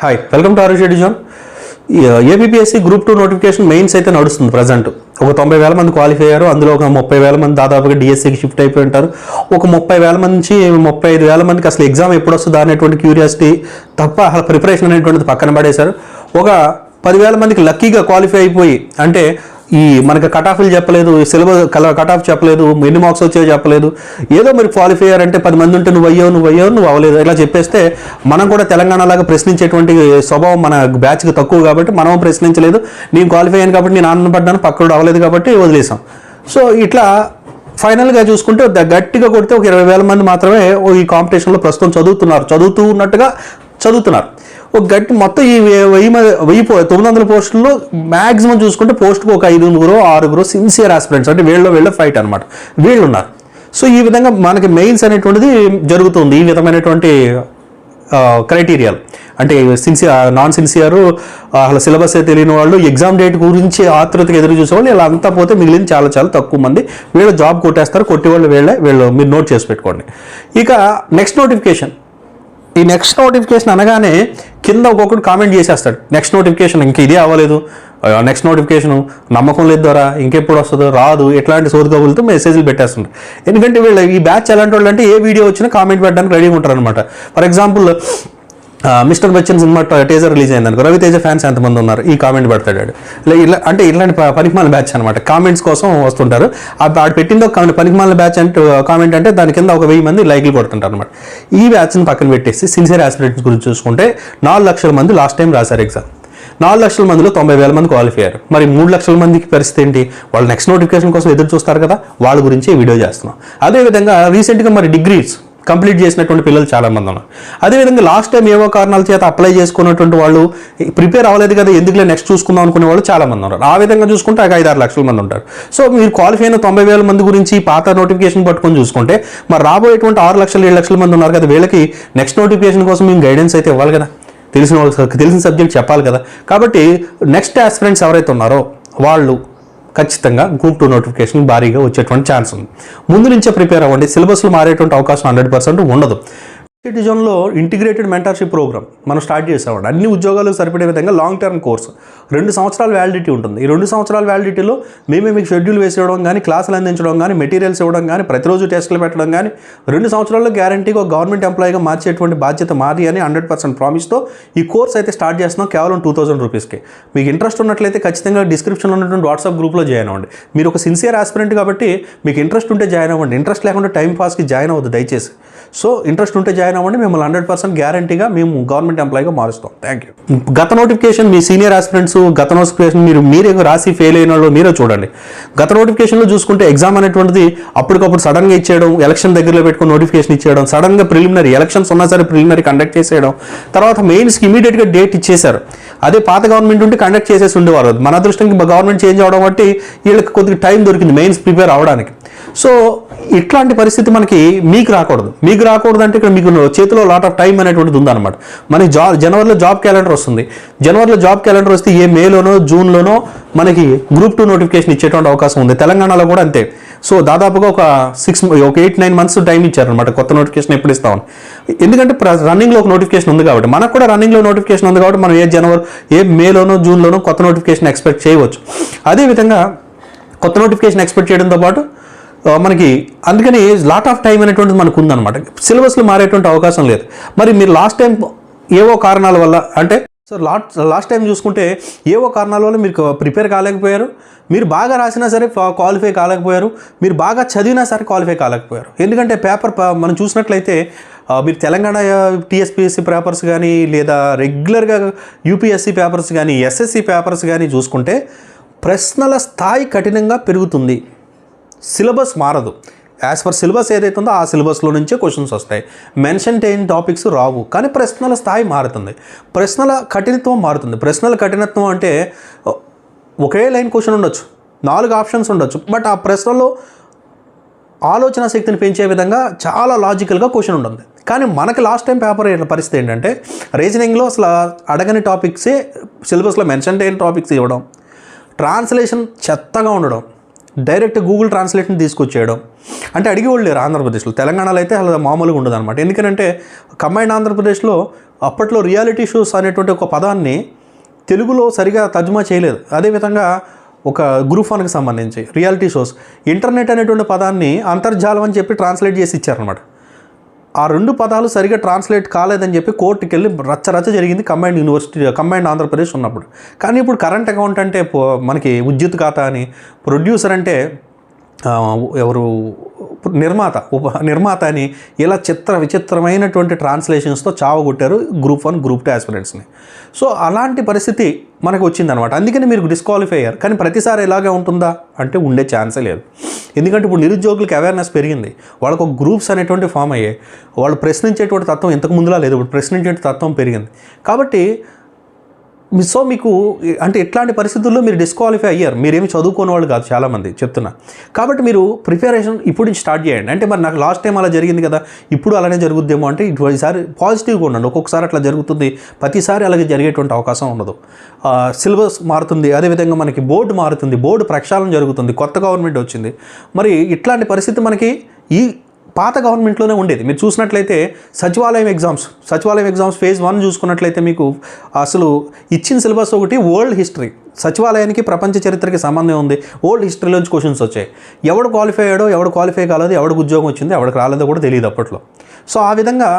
Hi welcome to ఆరోగ్య disown APPSC group two notification mains అయితే నడుస్తుంది ప్రజెంట్ ఒక తొంభై వేల మంది క్వాలిఫై అయ్యారు. అందులో ఒక ముప్పై వేల మంది దాదాపుగా డిఎస్సికి షిఫ్ట్ అయిపోయి ఉంటారు. ఒక ముప్పై వేల మంది నుంచి ముప్పై ఐదు వేల మందికి అసలు ఎగ్జామ్ ఎప్పుడు వస్తుందా అనేటువంటి క్యూరియాసిటీ తప్ప అసలు ప్రిపరేషన్ అనేటువంటిది పక్కన పడేశారు. ఒక పదివేల మందికి లక్కీగా క్వాలిఫై అయిపోయి అంటే ఈ మనకి కట్ ఆఫ్లు చెప్పలేదు సిలబస్ కట్ ఆఫ్ చెప్పలేదు ఎన్ని మార్క్స్ వచ్చాయో చెప్పలేదు. ఏదో మీరు క్వాలిఫై అయ్యారంటే పది మంది ఉంటే నువ్వు అయ్యావు నువ్వు అయ్యావు నువ్వు అవ్వలేదు. ఇలా చెప్పేస్తే మనం కూడా తెలంగాణలాగా ప్రశ్నించేటువంటి స్వభావం మన బ్యాచ్కి తక్కువ కాబట్టి మనం ప్రశ్నించలేదు. నేను క్వాలిఫై అయ్యాను కాబట్టి నేను ఆనందపడ్డాను పక్కడు అవ్వలేదు కాబట్టి వదిలేసాం సో ఇట్లా ఫైనల్గా చూసుకుంటే గట్టిగా కొడితే ఒక ఇరవై వేల మంది మాత్రమే ఓ ఈ కాంపిటీషన్లో ప్రస్తుతం చదువుతున్నారు. చదువుతూ ఉన్నట్టుగా చదువుతున్నారు. ఒక గట్టి మొత్తం ఈ వెయ్యి వెయ్యి పో- తొమ్మిది వందల పోస్టుల్లో మ్యాక్సిమం చూసుకుంటే పోస్ట్కు ఒక ఐదుగురు ఆరుగురు సిన్సియర్ ఆస్పిరెంట్స్ అంటే వీళ్ళ వీళ్ళ ఫైట్ అనమాట వీళ్ళు ఉన్నారు సో ఈ విధంగా మనకి మెయిన్స్ అనేటువంటిది జరుగుతుంది. ఈ విధమైనటువంటి క్రైటీరియాలు. అంటే సిన్సియర్ నాన్ సిన్సియర్ అసలు సిలబస్ తెలియని వాళ్ళు ఎగ్జామ్ డేట్ గురించి ఆతృతగా ఎదురు చూసేవాళ్ళు ఇలా అంతా పోతే మిగిలిన చాలా చాలా తక్కువ మంది. వీళ్ళు జాబ్ కొట్టేస్తారు కొట్టే వాళ్ళు వీళ్ళే వీళ్ళు మీరు నోట్ చేసి పెట్టుకోండి. ఇక నెక్స్ట్ నోటిఫికేషన్ ఈ నెక్స్ట్ నోటిఫికేషన్ అనగానే కింద ఒక్కొక్కటి కామెంట్ చేసేస్తాడు. నెక్స్ట్ నోటిఫికేషన్ ఇంక ఇదే అవ్వలేదు. నెక్స్ట్ నోటిఫికేషన్ నమ్మకం లేదు ద్వారా ఇంకెప్పుడు వస్తుందో రాదు. ఎట్లాంటి సోది కబులతో మెసేజ్లు పెట్టేస్తుంటారు ఎందుకంటే వీళ్ళు ఈ బ్యాచ్ ఎలాంటి వాళ్ళు అంటే ఏ వీడియో వచ్చినా కామెంట్ పెట్టడానికి రెడీగా ఉంటారు అనమాట ఫర్ ఎగ్జాంపుల్ మిస్టర్ బచ్చన్ సినిమా టేజర్ రిలీజ్ అయింది అనుకో రవితేజ ఫ్యాన్స్ ఎంతమంది ఉన్నారు? ఈ కామెంట్ పెడతాడు ఇలా అంటే ఇలాంటి పనికిమాల బ్యాచ్ అనమాట కామెంట్స్ కోసం వస్తుంటారు. ఆడు పెట్టిందో పనికిమాల బ్యాచ్ అంటే కామెంట్ అంటే దాని కింద ఒక వెయ్యి మంది లైక్లు కొడుతుంటారు అనమాట ఈ బ్యాచ్ని పక్కన పెట్టేసి సిన్సియర్ ఆస్పిరెంట్స్ గురించి చూసుకుంటే నాలుగు లక్షల మంది లాస్ట్ టైం రాశారు ఎగ్జామ్ నాలుగు లక్షల మందిలో తొంభై వేల మంది క్వాలిఫై అయ్యారు. మరి మూడు లక్షల మందికి పరిస్థితి ఏంటి? వాళ్ళు నెక్స్ట్ నోటిఫికేషన్ కోసం ఎదురు చూస్తారు కదా? వాళ్ళ గురించి వీడియో చేస్తున్నాం. అదేవిధంగా రీసెంట్గా మరి డిగ్రీస్ కంప్లీట్ చేసినటువంటి పిల్లలు చాలామంది ఉన్నారు. అదేవిధంగా లాస్ట్ టైం ఏవో కారణాల చేత అప్లై చేసుకున్నటువంటి వాళ్ళు ప్రిపేర్ అవ్వలేదు కదా ఎందుకులే నెక్స్ట్ చూసుకుందాం అనుకునే వాళ్ళు చాలామంది ఉన్నారు. ఆ విధంగా చూసుకుంటే ఒక ఐదు ఆరు లక్షల మంది ఉంటారు. సో మీరు క్వాలిఫై అయిన తొంభై వేల మంది గురించి పాత నోటిఫికేషన్ పట్టుకొని చూసుకుంటే మరి రాబోయేటువంటి ఆరు లక్షలు ఏడు లక్షల మంది ఉన్నారు కదా వీళ్ళకి నెక్స్ట్ నోటిఫికేషన్ కోసం మేము గైడెన్స్ అయితే ఇవ్వాలి కదా. తెలిసిన వాళ్ళకి తెలిసిన సబ్జెక్ట్ చెప్పాలి కదా. కాబట్టి నెక్స్ట్ ఆస్పిరెంట్స్ ఎవరైతే ఉన్నారో వాళ్ళు ఖచ్చితంగా గ్రూప్ టూ నోటిఫికేషన్ భారీగా వచ్చేటువంటి ఛాన్స్ ఉంది. ముందు నుంచే ప్రిపేర్ అవ్వండి. సిలబస్లు మారేటువంటి అవకాశం హండ్రెడ్ పర్సెంట్ ఉండదు. సిటిజన్లో ఇంటిగ్రేటెడ్ మెంటర్షిప్ ప్రోగ్రామ్ మనం స్టార్ట్ చేసామండి. అన్ని ఉద్యోగాలకు సరిపడే విధంగా లాంగ్ టర్మ్ కోర్సు రెండు సంవత్సరాల వ్యాలిడిటీ ఉంటుంది. ఈ రెండు సంవత్సరాల వ్యాలిడిటీలో మేమే మీకు షెడ్యూల్ వేసి ఇవ్వడం కానీ క్లాసులు అందించడం కానీ మెటీరియల్స్ ఇవ్వడం కానీ ప్రతిరోజు టెస్టులు పెట్టడం కానీ రెండు సంవత్సరాల్లో గ్యారంటీగా ఒక గవర్నమెంట్ ఎంప్లాయీగా మార్చేటువంటి బాధ్యత మాది అని హండ్రెడ్ పర్సెంట్ ప్రామిస్తో ఈ కోర్స్ అయితే స్టార్ట్ చేస్తున్నాం కేవలం టూ థౌసండ్ రూపీస్కి మీకు ఇంట్రెస్ట్ ఉన్నట్లయితే ఖచ్చితంగా డిస్క్రిప్షన్ ఉన్నటువంటి వాట్సాప్ గ్రూప్లో జాయిన్ అవ్వండి. మీరు ఒక సిన్సియర్ ఆస్పిరెంట్ కాబట్టి మీకు ఇంట్రెస్ట్ ఉంటే జాయిన్ అవ్వండి. ఇంట్రెస్ట్ లేకుండా టైం పాస్కి జాయిన్ అవ్వద్దు దయచేసి. సో ఇంట్రెస్ట్ ఉంటే జాయిన్ అవ్వండి మిమ్మల్ని హండ్రెడ్ పర్సెంట్ గ్యారంటీగా మేము గవర్నమెంట్ ఎంప్లాయీగా మారుస్తాం. థ్యాంక్ యూ గత నోటిఫికేషన్ మీ సీనియర్ ఆస్పిరెంట్స్ గత నోటిఫికేషన్ మీరు మీరే రాసి ఫెయిల్ అయిన వాళ్ళు మీరే చూడండి. గత నోటిఫికేషన్లో చూసుకుంటే ఎగ్జామ్ అనేటువంటిది అప్పటికప్పుడు సడన్గా ఇచ్చేయడం ఎలక్షన్ దగ్గరలో పెట్టుకుని నోటిఫికేషన్ ఇచ్చేయడం సడన్గా ప్రిలిమినరీ ఎలక్షన్స్ ఉన్నా సరే ప్రిలిమినరీ కండక్ట్ చేసేయడం తర్వాత మెయిన్స్కి ఇమీడియట్గా డేట్ ఇచ్చేశారు. అదే పాత గవర్నమెంట్ ఉంటే కండక్ట్ చేసేసి ఉండేవారు. మన అదృష్టంకి గవర్నమెంట్ చేంజ్ అవడం బట్టి వీళ్ళకి కొద్దిగా టైం దొరికింది మెయిన్స్ ప్రిపేర్ అవడానికి. సో ఇట్లాంటి పరిస్థితి మనకి మీకు రాకూడదు. మీకు రాకూడదు అంటే ఇక్కడ మీకు చేతిలో లాట్ ఆఫ్ టైం అనేటువంటిది ఉందన్నమాట. మనకి జా జనవరిలో జాబ్ క్యాలెండర్ వస్తుంది. జనవరిలో జాబ్ క్యాలెండర్ వస్తే ఏ మేలోనో జూన్లోనో మనకి గ్రూప్ టూ నోటిఫికేషన్ ఇచ్చేటువంటి అవకాశం ఉంది. తెలంగాణలో కూడా అంతే. సో దాదాపుగా ఒక సిక్స్ ఒక ఎయిట్ నైన్ మంత్స్ టైం ఇచ్చారనమాట కొత్త నోటిఫికేషన్ ఎప్పుడు ఇస్తామని. ఎందుకంటే రన్నింగ్లో ఒక నోటిఫికేషన్ ఉంది కాబట్టి. మనకు కూడా రన్నింగ్లో నోటిఫికేషన్ ఉంది కాబట్టి మనం ఏ జనవరి ఏ మేలోనో జూన్లోనో కొత్త నోటిఫికేషన్ ఎక్స్పెక్ట్ చేయవచ్చు. అదేవిధంగా కొత్త నోటిఫికేషన్ ఎక్స్పెక్ట్ చేయడంతో పాటు మనకి అందుకని లాట్ ఆఫ్ టైం అనేటువంటిది మనకు ఉందన్నమాట సిలబస్లు మారేటువంటి అవకాశం లేదు. మరి మీరు లాస్ట్ టైం ఏవో కారణాల వల్ల అంటే సో లాస్ట్ లాస్ట్ టైం చూసుకుంటే ఏవో కారణాల వల్ల మీరు ప్రిపేర్ కాలేకపోయారు. మీరు బాగా రాసినా సరే క్వాలిఫై కాలేకపోయారు. మీరు బాగా చదివినా సరే క్వాలిఫై కాలేకపోయారు. ఎందుకంటే పేపర్ మనం చూసినట్లయితే మీరు తెలంగాణ టీఎస్పీఎస్సీ పేపర్స్ కానీ లేదా రెగ్యులర్గా యూపీఎస్సీ పేపర్స్ కానీ ఎస్ఎస్సి పేపర్స్ కానీ చూసుకుంటే ప్రశ్నల స్థాయి కఠినంగా పెరుగుతుంది. సిలబస్ మారదు. యాజ్ పర్ సిలబస్ ఏదైతే ఉందో ఆ సిలబస్లో నుంచే క్వశ్చన్స్ వస్తాయి. మెన్షన్ అయిన టాపిక్స్ రావు. కానీ ప్రశ్నల స్థాయి మారుతుంది. ప్రశ్నల కఠినత్వం మారుతుంది. ప్రశ్నల కఠినత్వం అంటే ఒకే లైన్ క్వశ్చన్ ఉండొచ్చు. నాలుగు ఆప్షన్స్ ఉండొచ్చు. బట్ ఆ ప్రశ్నలో ఆలోచన శక్తిని పెంచే విధంగా చాలా లాజికల్గా క్వశ్చన్ ఉంటుంది. కానీ మనకి లాస్ట్ టైం పేపర్ పరిస్థితి ఏంటంటే రీజనింగ్లో అసలు అడగని టాపిక్సే సిలబస్లో మెన్షన్ అయిన టాపిక్స్ ఇవ్వడం. ట్రాన్స్లేషన్ చెత్తగా ఉండడం. డైరెక్ట్ గూగుల్ ట్రాన్స్లేషన్ తీసుకొచ్చేయడం. అంటే అడిగి వాళ్ళు లేరు ఆంధ్రప్రదేశ్లో. తెలంగాణలో అయితే అలా మామూలుగా ఉండదు అనమాట ఎందుకంటే కంబైండ్ ఆంధ్రప్రదేశ్లో అప్పట్లో రియాలిటీ షోస్ అనేటువంటి ఒక పదాన్ని తెలుగులో సరిగా తర్జుమా చేయలేదు. అదేవిధంగా ఒక గ్రూప్ వన్కి సంబంధించి రియాలిటీ షోస్. ఇంటర్నెట్ అనేటువంటి పదాన్ని అంతర్జాలం అని చెప్పి ట్రాన్స్లేట్ చేసి ఇచ్చారనమాట ఆ రెండు పదాలు సరిగా ట్రాన్స్లేట్ కాలేదని చెప్పి కోర్టుకి వెళ్ళి రచ్చ రచ్చ జరిగింది కంబైండ్ యూనివర్సిటీ కంబైండ్ ఆంధ్రప్రదేశ్ ఉన్నప్పుడు. కానీ ఇప్పుడు కరెంట్ అకౌంట్ అంటే మనకి విద్యుత్ ఖాతా అని ప్రొడ్యూసర్ అంటే ఎవరు నిర్మాత ఉప నిర్మాత అని ఇలా చిత్ర విచిత్రమైనటువంటి ట్రాన్స్లేషన్స్తో చావగొట్టారు గ్రూప్ వన్ గ్రూప్ టూ ఆస్పిరెంట్స్ని సో అలాంటి పరిస్థితి మనకు వచ్చిందనమాట అందుకని మీరు డిస్క్వాలిఫై అయ్యారు కానీ ప్రతిసారి ఇలాగే ఉంటుందా? అంటే ఉండే ఛాన్సే లేదు. ఎందుకంటే ఇప్పుడు నిరుద్యోగులకు అవేర్నెస్ పెరిగింది. వాళ్ళకు ఒక గ్రూప్స్ అనేటువంటి ఫామ్ అయ్యాయి. వాళ్ళు ప్రశ్నించేటువంటి తత్వం ఇంతకు ముందులా లేదు. ఇప్పుడు ప్రశ్నించే తత్వం పెరిగింది. కాబట్టి సో మీకు అంటే ఇట్లాంటి పరిస్థితుల్లో మీరు డిస్క్వాలిఫై అయ్యారు? మీరేమి చదువుకోని వాళ్ళు కాదు చాలామంది చెప్తున్నా. కాబట్టి మీరు ప్రిపరేషన్ ఇప్పుడు నుంచి స్టార్ట్ చేయండి. అంటే మరి నాకు లాస్ట్ టైం అలా జరిగింది కదా ఇప్పుడు అలానే జరుగుద్దేమో అంటే ఇటు ఈసారి పాజిటివ్గా ఉండండి. ఒక్కొక్కసారి అట్లా జరుగుతుంది. ప్రతిసారి అలాగే జరిగేటువంటి అవకాశం ఉండదు. సిలబస్ మారుతుంది. అదేవిధంగా మనకి బోర్డు మారుతుంది. బోర్డు ప్రక్షాళన జరుగుతుంది. కొత్త గవర్నమెంట్ వచ్చింది. మరి ఇట్లాంటి పరిస్థితి మనకి ఈ పాత గవర్నమెంట్లోనే ఉండేది. మీరు చూసినట్లయితే సచివాలయం ఎగ్జామ్స్ సచివాలయం ఎగ్జామ్స్ ఫేజ్ వన్ చూసుకున్నట్లయితే మీకు అసలు ఇచ్చిన సిలబస్ ఒకటి వరల్డ్ హిస్టరీ. సచివాలయానికి ప్రపంచ చరిత్రకి సంబంధం ఉంది. ఓల్డ్ హిస్టరీలోంచి క్వశ్చన్స్ వచ్చాయి. ఎవడు క్వాలిఫై అయ్యాడో ఎవడు క్వాలిఫై కాలేదు ఎవడికి ఉద్యోగం వచ్చింది ఎవడికి రాలేదో కూడా తెలియదు అప్పట్లో. సో ఆ విధంగా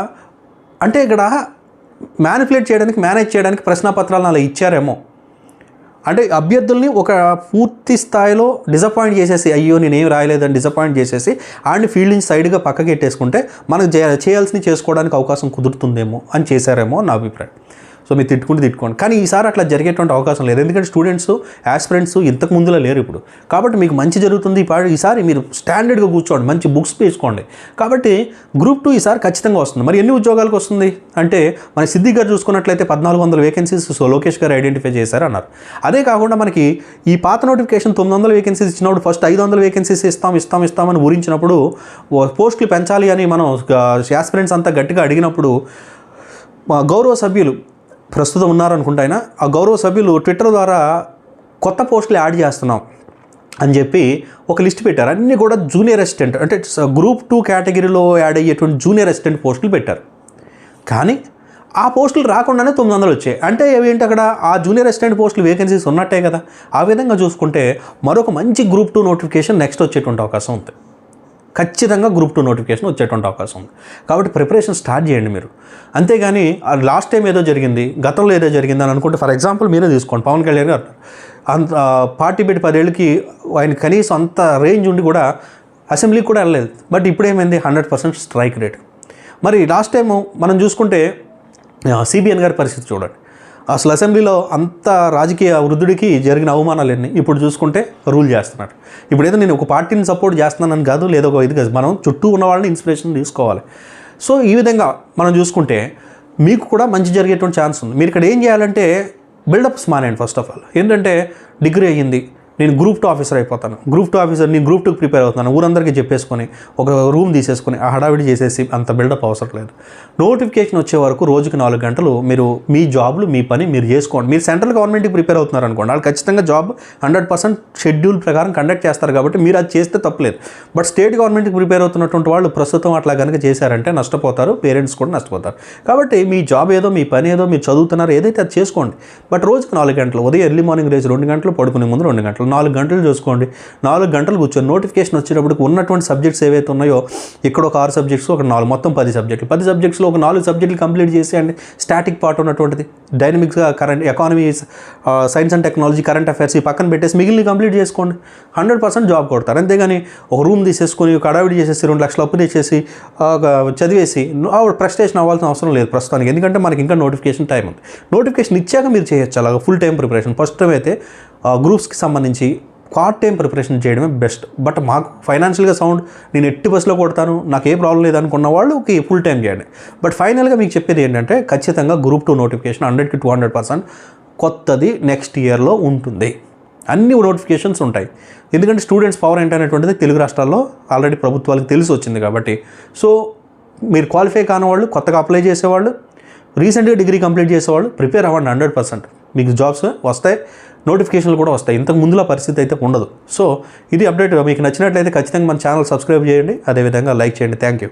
అంటే ఇక్కడ మ్యానిపులేట్ చేయడానికి మేనేజ్ చేయడానికి ప్రశ్నపత్రాలను అలా ఇచ్చారేమో. అంటే అభ్యర్థుల్ని ఒక పూర్తి స్థాయిలో డిసప్పాయింట్ చేసేసి అయ్యో నేనేం రాయలేదని డిసప్పాయింట్ చేసేసి ఆడిని ఫీల్డ్ నుంచి సైడ్గా పక్కకి ఎట్టేసుకుంటే మనకు చే- చేయాల్సింది చేసుకోవడానికి అవకాశం కుదురుతుందేమో అని చేశారేమో నా అభిప్రాయం. సో మీరు తిట్టుకుంటే తిట్టుకోండి. కానీ ఈసారి అట్లా జరిగేటువంటి అవకాశం లేదు. ఎందుకంటే స్టూడెంట్స్ ఆస్పిరెంట్స్ ఇంతకు ముందులో లేరు ఇప్పుడు. కాబట్టి మీకు మంచి జరుగుతుంది. ఈసారి మీరు స్టాండర్డ్గా కూర్చోండి. మంచి బుక్స్ తీసుకోండి కాబట్టి గ్రూప్ టూ ఈసారి ఖచ్చితంగా వస్తుంది. మరి ఎన్ని ఉద్యోగాలకు వస్తుంది? అంటే మన సిద్ధి గారు చూసుకున్నట్లయితే పద్నాలుగు వందల వేకెన్సీస్ సో లోకేష్ గారు ఐడెంటిఫై చేశారు అన్నారు అదే కాకుండా మనకి ఈ పాత నోటిఫికేషన్ తొమ్మిది వందల వేకెన్సీస్ ఇచ్చినప్పుడు ఫస్ట్ ఐదు వందల వేకెన్సీస్ ఇస్తాం ఇస్తాం ఇస్తామని ఊరించినప్పుడు ఓ పోస్టులు పెంచాలి అని మనం యాస్పిరెంట్స్ అంతా గట్టిగా అడిగినప్పుడు మా గౌరవ సభ్యులు ప్రస్తుతం ఉన్నారనుకుంటా ఆయన. ఆ గౌరవ సభ్యులు ట్విట్టర్ ద్వారా కొత్త పోస్టులు యాడ్ చేస్తున్నాం అని చెప్పి ఒక లిస్ట్ పెట్టారు. అన్నీ కూడా జూనియర్ అసిస్టెంట్ అంటే గ్రూప్ టూ కేటగిరీలో యాడ్ అయ్యేటువంటి జూనియర్ అసిస్టెంట్ పోస్టులు పెట్టారు. కానీ ఆ పోస్టులు రాకుండానే తొమ్మిది వందలు వచ్చాయి. అంటే ఏంటి అక్కడ? ఆ జూనియర్ అసిస్టెంట్ పోస్టులు వేకెన్సీస్ ఉన్నట్టే కదా. ఆ విధంగా చూసుకుంటే మరొక మంచి గ్రూప్ టూ నోటిఫికేషన్ నెక్స్ట్ వచ్చేటువంటి అవకాశం ఉంది. ఖచ్చితంగా గ్రూప్ టూ నోటిఫికేషన్ వచ్చేటువంటి అవకాశం ఉంది. కాబట్టి ప్రిపరేషన్ స్టార్ట్ చేయండి మీరు. అంతేగాని లాస్ట్ టైం ఏదో జరిగింది గతంలో ఏదో జరిగింది అని అనుకుంటే ఫర్ ఎగ్జాంపుల్ మీరే తీసుకోండి. పవన్ కళ్యాణ్ గారు అంత పార్టీ పెట్టి పదేళ్ళకి ఆయన కనీసం అంత రేంజ్ ఉండి కూడా అసెంబ్లీకి కూడా వెళ్ళలేదు. బట్ ఇప్పుడు ఏమైంది? హండ్రెడ్ పర్సెంట్ స్ట్రైక్ రేట్ మరి లాస్ట్ టైం మనం చూసుకుంటే సిబిఎన్ గారి పరిస్థితి చూడండి. అసలు అసెంబ్లీలో అంత రాజకీయ వృద్ధుడికి జరిగిన అవమానాలు ఎన్ని ఇప్పుడు చూసుకుంటే రూల్ చేస్తున్నాడు ఇప్పుడు ఏదో నేను ఒక పార్టీని సపోర్ట్ చేస్తున్నానని కాదు లేదో ఒక ఇది కాదు మనం చుట్టూ ఉన్న వాళ్ళని ఇన్స్పిరేషన్ తీసుకోవాలి. సో ఈ విధంగా మనం చూసుకుంటే మీకు కూడా మంచి జరిగేటువంటి ఛాన్స్ ఉంది. మీరు ఇక్కడ ఏం చేయాలంటే బిల్డప్స్ మానేయండి ఫస్ట్ ఆఫ్ ఆల్. ఏంటంటే డిగ్రీ అయ్యింది. నేను గ్రూప్ టూ ఆఫీసర్ అయిపోతాను. గ్రూప్ టూ ఆఫీసర్ నేను గ్రూప్ టూకి ప్రిపేర్ అవుతాను ఊరందరికీ చెప్పేసుకొని ఒక రూమ్ తీసేసుకొని ఆ హడావిడి చేసేసి అంత బిల్డప్ అవసరం లేదు. నోటిఫికేషన్ వచ్చే వరకు రోజుకి నాలుగు గంటలు మీరు మీ జాబ్లు మీ పని మీరు చేసుకోండి. మీరు సెంట్రల్ గవర్నమెంట్కి ప్రిపేర్ అవుతున్నారు అనుకోండి. వాళ్ళు ఖచ్చితంగా జాబ్ హండ్రెడ్ పర్సెంట్ షెడ్యూల్ ప్రకారం కండక్ట్ చేస్తారు కాబట్టి మీరు అది చేస్తే తప్పలేదు. బట్ స్టేట్ గవర్నమెంట్కి ప్రిపేర్ అవుతున్నటువంటి వాళ్ళు ప్రస్తుతం అట్లా కనుక చేశారంటే నష్టపోతారు పేరెంట్స్ కూడా నష్టపోతారు. కాబట్టి మీ జాబ్ ఏదో మీ పని ఏదో మీరు చదువుతున్నారు ఏదైతే అది చేసుకోండి. బట్ రోజుకి నాలుగు గంటలు ఉదయం ఎర్లీ మార్నింగ్ లేచి రెండు గంటలు పడుకునే ముందు రెండు గంటలు నాలుగు గంటలు చూసుకోండి. నాలుగు గంటలు కూర్చొని నోటిఫికేషన్ వచ్చేటప్పటికి ఉన్నటువంటి సబ్జెక్ట్స్ ఏవైతే ఉన్నాయో ఇక్కడ ఒక ఆరు సబ్జెక్ట్స్ ఒక నాలుగు మొత్తం పది సబ్జెక్టులు పది సబ్జెక్ట్స్లో ఒక నాలుగు సబ్జెక్టులు కంప్లీట్ చేసేయండి. స్టాటిక్ పార్ట్ ఉన్నటువంటిది. డైనమిక్స్గా current economy science and technology current affairs ఈ పక్కన పెట్టేసి మిగిలిన కంప్లీట్ చేసుకోండి. హండ్రెడ్ పర్సెంట్ జాబ్ కొడతారు. అంతేగాని ఒక రూమ్ తీసేసుకొని ఒక అడావిడి చేసేసి రెండు లక్షలు అప్పు తెచ్చేసి ఒక చదివేసి ఆవిడ ప్రెస్టేషన్ అవ్వాల్సిన అవసరం లేదు ప్రస్తుతానికి. ఎందుకంటే మనకి ఇంకా నోటిఫికేషన్ టైం ఉంది. నోటిఫికేషన్ ఇచ్చాక మీరు చేయొచ్చు అలాగ. Full time preparation first time అయితే గ్రూప్స్కి సంబంధించి పార్ట్ టైం ప్రిపరేషన్ చేయడమే బెస్ట్ బట్ మాకు ఫైనాన్షియల్గా సౌండ్ నేను ఎట్టి బస్సులో కొడతాను నాకు ఏ ప్రాబ్లం లేదు అనుకున్న వాళ్ళకి ఫుల్ టైం చేయండి. బట్ ఫైనల్గా మీకు చెప్పేది ఏంటంటే ఖచ్చితంగా గ్రూప్ టూ నోటిఫికేషన్ హండ్రెడ్కి టూ హండ్రెడ్ పర్సెంట్ కొత్తది నెక్స్ట్ ఇయర్లో ఉంటుంది. అన్ని నోటిఫికేషన్స్ ఉంటాయి. ఎందుకంటే స్టూడెంట్స్ పవర్ ఏంటనేటువంటిది తెలుగు రాష్ట్రాల్లో ఆల్రెడీ ప్రభుత్వాలకు తెలిసి వచ్చింది కాబట్టి. సో మీరు క్వాలిఫై కాని వాళ్ళు కొత్తగా అప్లై చేసేవాళ్ళు రీసెంట్గా డిగ్రీ కంప్లీట్ చేసేవాళ్ళు ప్రిపేర్ అవ్వండి హండ్రెడ్ పర్సెంట్ మీకు జాబ్స్ వస్తాయి. నోటిఫికేషన్లు కూడా వస్తాయి. ఇంతకు ముందులా పరిస్థితి అయితే ఉండదు. సో ఇది అప్డేట్ మీకు నచ్చినట్లయితే ఖచ్చితంగా మన ఛానల్ సబ్స్క్రైబ్ చేయండి. అదేవిధంగా లైక్ చేయండి. Thank you.